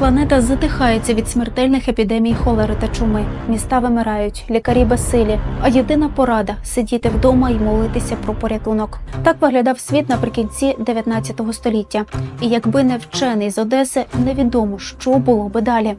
Планета затихається від смертельних епідемій холери та чуми. Міста вимирають, лікарі безсилі. А єдина порада сидіти вдома і молитися про порятунок. Так виглядав світ наприкінці 19 століття. І якби не вчений з Одеси, невідомо, що було би далі.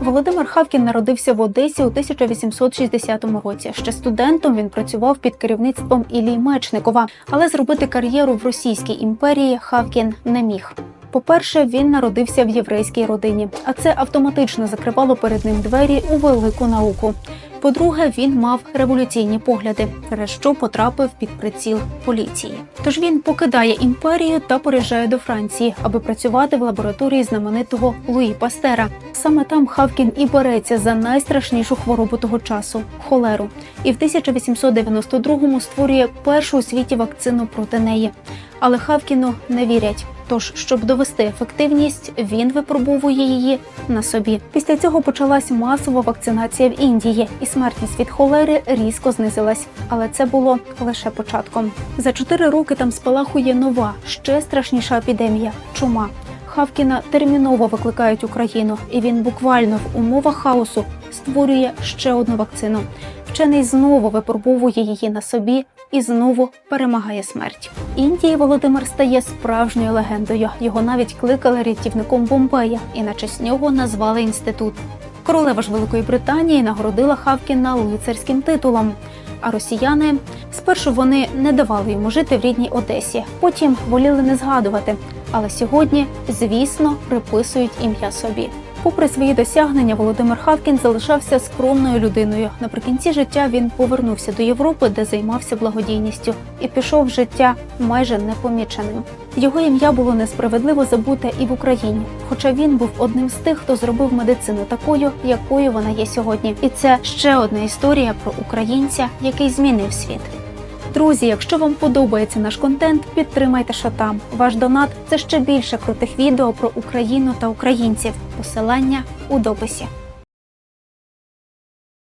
Володимир Хавкін народився в Одесі у 1860 році. Ще студентом він працював під керівництвом Іллі Мечникова, але зробити кар'єру в Російській імперії Хавкін не міг. По-перше, він народився в єврейській родині, а це автоматично закривало перед ним двері у велику науку. По-друге, він мав революційні погляди, через що потрапив під приціл поліції. Тож він покидає імперію та переїжджає до Франції, аби працювати в лабораторії знаменитого Луї Пастера. Саме там Хавкін і береться за найстрашнішу хворобу того часу холеру. І в 1892-му створює першу у світі вакцину проти неї. Але Хавкіну не вірять. Тож, щоб довести ефективність, він випробовує її на собі. Після цього почалась масова вакцинація в Індії, і смертність від холери різко знизилась. Але це було лише початком. За чотири роки там спалахує нова, ще страшніша епідемія чума. Хавкіна терміново викликають Україну, і він буквально в умовах хаосу створює ще одну вакцину. Вчений знову випробовує її на собі і знову перемагає смерть. Індії Володимир стає справжньою легендою. Його навіть кликали рятівником Бомбея, і на честь нього назвали інститут. Королева ж Великої Британії нагородила Хавкіна лицарським титулом. А росіяни спершу вони не давали йому жити в рідній Одесі, потім воліли не згадувати. Але сьогодні, звісно, приписують ім'я собі. Попри свої досягнення, Володимир Хавкін залишався скромною людиною. Наприкінці життя він повернувся до Європи, де займався благодійністю, і пішов в життя майже непоміченим. Його ім'я було несправедливо забуте і в Україні, хоча він був одним з тих, хто зробив медицину такою, якою вона є сьогодні. І це ще одна історія про українця, який змінив світ. Друзі, якщо вам подобається наш контент, підтримайте Шотам. Ваш донат це ще більше крутих відео про Україну та українців. Посилання у дописі.